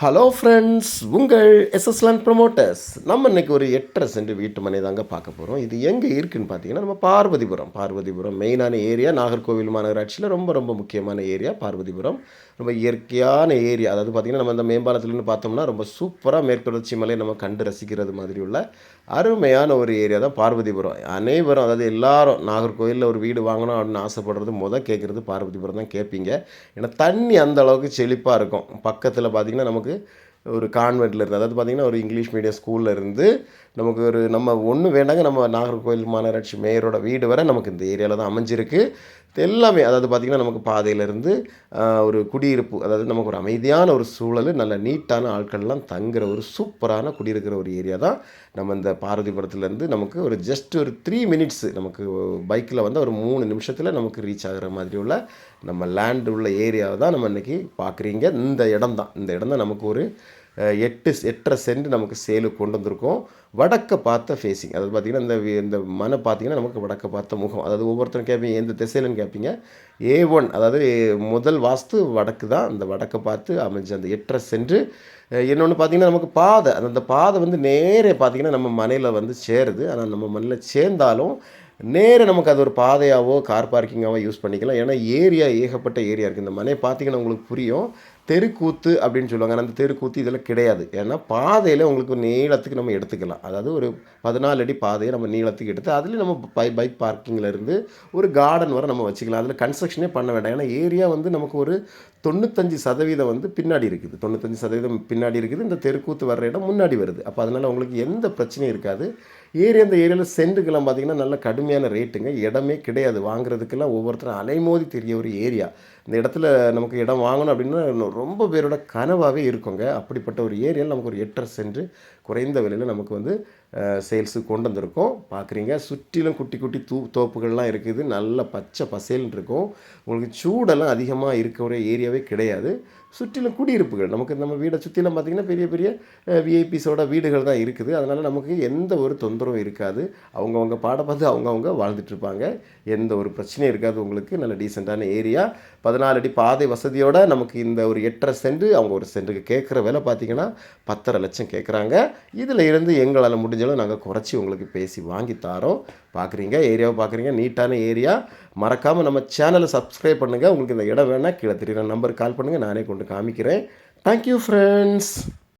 Hello friends உங்கள் எஸ்எஸ்லான் promoters நம்ம இன்னைக்கு ஒரு எட்டரை சென்ட் வீட்டு மனை தாங்க பார்க்க போகிறோம் இது எங்கே இருக்குன்னு பார்த்தீங்கன்னா நம்ம பார்வதிபுரம். பார்வதிபுரம் மெயினான ஏரியா நாகர்கோவில் மாநகராட்சியில் ரொம்ப ரொம்ப முக்கியமான ஏரியா பார்வதிபுரம். ரொம்ப இயற்கையான ஏரியா அதாவது பார்த்திங்கன்னா நம்ம இந்த மேம்பாலத்துலேருந்து பார்த்தோம்னா ரொம்ப சூப்பராக மேற்குதொடர்ச்சி மலையை நம்ம கண்டு ரசிக்கிறது மாதிரி உள்ள அருமையான ஒரு ஏரியா தான் பார்வதிபுரம். அனைவரும் அதாவது எல்லாரும் நாகர்கோவிலில் ஒரு வீடு வாங்கணும் அப்படின்னு ஆசைப்படுறது மொதல் கேட்குறது பார்வதிபுரம் தான் கேட்பீங்க ஏன்னா தண்ணி அந்த அளவுக்கு செழிப்பாக இருக்கும். பக்கத்தில் பார்த்திங்கன்னா நமக்கு ஒரு கான்வெண்ட்டில் இருந்து அதாவது பார்த்திங்கன்னா ஒரு இங்கிலீஷ் மீடியம் ஸ்கூலில் இருந்து நமக்கு ஒரு நம்ம ஒன்று வேண்டாங்க நம்ம நாகர்கோவில் மாநகராட்சி மேயரோட வீடு வரை நமக்கு இந்த ஏரியாவில் தான் அமைஞ்சிருக்கு. எல்லாமே அதாவது பார்த்திங்கன்னா நமக்கு பாதையிலேருந்து ஒரு குடியிருப்பு அதாவது நமக்கு ஒரு அமைதியான ஒரு சூழல் நல்ல நீட்டான ஆட்கள்லாம் தங்குற ஒரு சூப்பரான குடியிருக்கிற ஒரு ஏரியா தான் நம்ம இந்த பாரதிபுரத்துலேருந்து நமக்கு ஒரு ஜஸ்ட் ஒரு த்ரீ மினிட்ஸு நமக்கு பைக்கில் வந்து ஒரு மூணு நிமிஷத்தில் நமக்கு ரீச் ஆகிற மாதிரி உள்ள நம்ம லேண்டு உள்ள ஏரியாவை தான் நம்ம இன்றைக்கி பார்க்குறீங்க இந்த இடம் தான். இந்த இடம் தான் நமக்கு ஒரு எட்டு எட்டரை சென்ட் நமக்கு சேலுக்கு கொண்டு வந்திருக்கோம். வடக்க பார்த்த ஃபேஸிங் அதாவது பார்த்திங்கன்னா இந்த இந்த மனை பார்த்தீங்கன்னா நமக்கு வடக்க பார்த்த முகம். அதாவது ஒவ்வொருத்தரும் கேட்பீங்க எந்த திசையிலன்னு கேட்பீங்க ஏ ஒன் அதாவது முதல் வாஸ்து வடக்கு தான். அந்த வடக்க பார்த்து அமைஞ்ச அந்த எட்டரை சென்று இன்னொன்று பார்த்தீங்கன்னா நமக்கு பாதை. அந்த அந்த பாதை வந்து நேரே பார்த்தீங்கன்னா நம்ம மனையில் வந்து சேருது. ஆனால் நம்ம மண்ணில் சேர்ந்தாலும் நேரே நமக்கு அது ஒரு பாதையாவோ கார் பார்க்கிங்காவோ யூஸ் பண்ணிக்கலாம். ஏன்னா ஏரியா ஏகப்பட்ட ஏரியா இருக்குது இந்த மனையை பார்த்தீங்கன்னா உங்களுக்கு புரியும். தெருக்கூத்து அப்படின்னு சொல்லுவாங்க. அந்த தெருக்கூத்து இதெல்லாம் கிடையாது. ஏன்னா பாதையில் உங்களுக்கு நீளத்துக்கு நம்ம எடுத்துக்கலாம். அதாவது ஒரு பதினாலு அடி பாதையை நம்ம நீளத்துக்கு எடுத்து அதுலேயும் நம்ம பை பைக் பார்க்கிங்கில் இருந்து ஒரு கார்டன் வரை நம்ம வச்சுக்கலாம். அதில் கன்ஸ்ட்ரக்ஷனே பண்ண வேண்டாம். ஏன்னா ஏரியா வந்து நமக்கு ஒரு தொண்ணூத்தஞ்சு சதவீதம் வந்து பின்னாடி இருக்குது. தொண்ணூத்தஞ்சு சதவீதம் பின்னாடி இருக்குது. இந்த தெருக்கூத்து வர்ற இடம் முன்னாடி வருது. அப்போ அதனால் உங்களுக்கு எந்த பிரச்சனையும் இருக்காது. ஏரியா இந்த ஏரியாவில் சென்ட்டுக்கெல்லாம் பார்த்தீங்கன்னா நல்ல கடுமையான ரேட்டுங்க. இடமே கிடையாது. வாங்குறதுக்கெல்லாம் ஒவ்வொருத்தரும் அலைமோதி தெரிய ஒரு ஏரியா. இந்த இடத்துல நமக்கு இடம் வாங்கணும் அப்படின்னா ரொம்ப பேரோட கனவாகவே இருக்குங்க. அப்படிப்பட்ட ஒரு ஏரியாவில் நமக்கு ஒரு எட்டரை சென்று குறைந்த விலையில் நமக்கு வந்து சேல்ஸுக்கு கொண்டு வந்திருக்கோம். பார்க்குறீங்க. சுற்றிலும் குட்டி குட்டி தூ தோப்புகள்லாம் இருக்குது. நல்ல பச்சை பசேல்னு இருக்கும். உங்களுக்கு சூடெல்லாம் அதிகமாக இருக்கிற ஏரியாவே கிடையாது. சுற்றிலும் குடியிருப்புகள். நமக்கு நம்ம வீடை சுற்றிலும் பார்த்திங்கன்னா பெரிய பெரிய விஐபிஸோட வீடுகள் தான் இருக்குது. அதனால் நமக்கு எந்த ஒரு தொந்தரவும் இருக்காது. அவங்கவுங்க பாட பார்த்து அவங்கவுங்க வாழ்ந்துட்டுருப்பாங்க எந்த ஒரு பிரச்சனையும் இருக்காது உங்களுக்கு. நல்ல டீசெண்டான ஏரியா. பதினாலு அடி பாதை வசதியோடு நமக்கு இந்த ஒரு எட்டரை சென்ட் அவங்க ஒரு சென்ட்டுக்கு கேட்குற விலை பார்த்தீங்கன்னா பத்தரை லட்சம் கேட்குறாங்க. இதில் இருந்து எங்களால் முடிஞ்சளவு நாங்கள் குறைச்சி உங்களுக்கு பேசி வாங்கி தாரோம். பார்க்குறீங்க ஏரியாவை பார்க்குறீங்க நீட்டான ஏரியா. மறக்காமல் நம்ம சேனலை சப்ஸ்கிரைப் பண்ணுங்கள் உங்களுக்கு இந்த இடம் வேணால் கீழே தெரியுற நம்பருக்கு கால் பண்ணுங்கள் நானே கொண்டு காமிக்கிறேன். Thank you friends